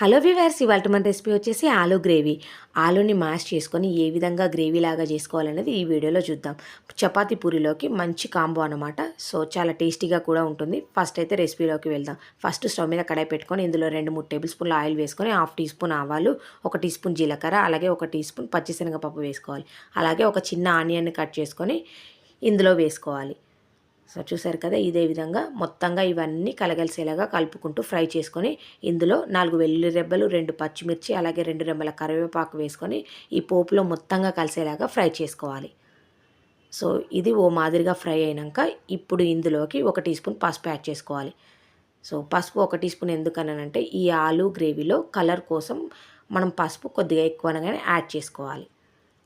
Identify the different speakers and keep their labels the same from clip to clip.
Speaker 1: Hello viewers ఇవాళ మన recipe వచ్చేసి ఆలూ గ్రేవీ. ఆలూని మ్యాష్ చేసుకొని ఏ విధంగా గ్రేవీ లాగా చేసుకోవాలనేది ఈ వీడియోలో చూద్దాం. చపాతి పూరిలోకి మంచి కాంబో అనమాట సో చాలా టేస్టీగా కూడా ఉంటుంది. ఫస్ట్ అయితే రెసిపీలోకి వెళ్దాం. ఫస్ట్ స్టవ్ మీద కడాయి పెట్టుకొని ఇందులో రెండు మూడు టేబుల్ స్పూన్ల ఆయిల్ వేసుకొని హాఫ్ టీ స్పూన్ ఆవాలు ఒక టీ స్పూన్ జీలకర్ర అలాగే ఒక టీ స్పూన్ పచ్చిశనగపప్పు వేసుకోవాలి. అలాగే ఒక చిన్న ఆనియన్ని కట్ చేసుకొని ఇందులో వేసుకోవాలి. సో చూసారు కదా ఇదే విధంగా మొత్తంగా ఇవన్నీ కలగలిసేలాగా కలుపుకుంటూ ఫ్రై చేసుకొని ఇందులో నాలుగు వెల్లుల్లి రెబ్బలు రెండు పచ్చిమిర్చి అలాగే రెండు రెమ్మల కరివేపాకు వేసుకొని ఈ పోపులో మొత్తంగా కలిసేలాగా ఫ్రై చేసుకోవాలి. సో ఇది ఓ మాదిరిగా ఫ్రై అయినాక ఇప్పుడు ఇందులోకి ఒక టీ స్పూన్ పసుపు యాడ్ చేసుకోవాలి. సో పసుపు ఒక టీ స్పూన్ ఎందుకనంటే ఈ ఆలు గ్రేవీలో కలర్ కోసం మనం పసుపు కొద్దిగా ఎక్కువనగానే యాడ్ చేసుకోవాలి.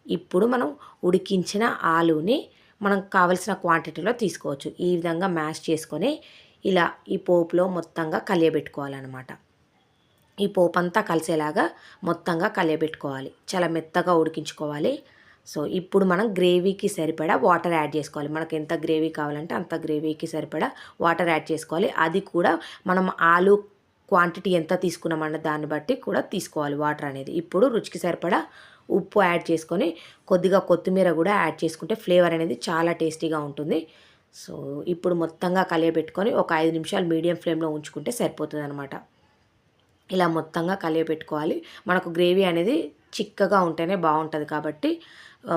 Speaker 1: ఇప్పుడు మనం ఉడికించిన ఆలుని మనం కావలసిన క్వాంటిటీలో తీసుకోవచ్చు. ఈ విధంగా మ్యాష్ చేసుకొని ఇలా ఈ పోపులో మొత్తంగా కలియబెట్టుకోవాలన్నమాట. ఈ పోపు అంతా కలిసేలాగా మొత్తంగా కలియబెట్టుకోవాలి. చాలా మెత్తగా ఉడికించుకోవాలి. సో ఇప్పుడు మనం గ్రేవీకి సరిపడా వాటర్ యాడ్ చేసుకోవాలి. మనకు ఎంత గ్రేవీ కావాలంటే అంత గ్రేవీకి సరిపడా వాటర్ యాడ్ చేసుకోవాలి. అది కూడా మనం ఆలు క్వాంటిటీ ఎంత తీసుకున్నామన్న దాన్ని బట్టి కూడా తీసుకోవాలి వాటర్ అనేది. ఇప్పుడు రుచికి సరిపడా ఉప్పు యాడ్ చేసుకొని కొద్దిగా కొత్తిమీర కూడా యాడ్ చేసుకుంటే ఫ్లేవర్ అనేది చాలా టేస్టీగా ఉంటుంది. సో ఇప్పుడు మొత్తంగా కలియబెట్టుకొని ఒక ఐదు నిమిషాలు మీడియం ఫ్లేమ్లో ఉంచుకుంటే సరిపోతుంది అనమాట ఇలా మొత్తంగా కలియబెట్టుకోవాలి. మనకు గ్రేవీ అనేది చిక్కగా ఉంటేనే బాగుంటుంది కాబట్టి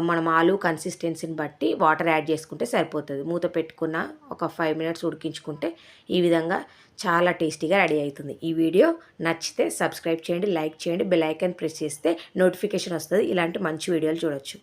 Speaker 1: మనం ఆలు కన్సిస్టెన్సీని బట్టి వాటర్ యాడ్ చేసుకుంటే సరిపోతుంది. మూత పెట్టుకున్న ఒక ఫైవ్ మినిట్స్ ఉడికించుకుంటే ఈ విధంగా చాలా టేస్టీగా రెడీ అవుతుంది. ఈ వీడియో నచ్చితే సబ్స్క్రైబ్ చేయండి లైక్ చేయండి బెల్ ఐకాన్ ప్రెస్ చేస్తే నోటిఫికేషన్ వస్తుంది. ఇలాంటి మంచి వీడియోలు చూడొచ్చు.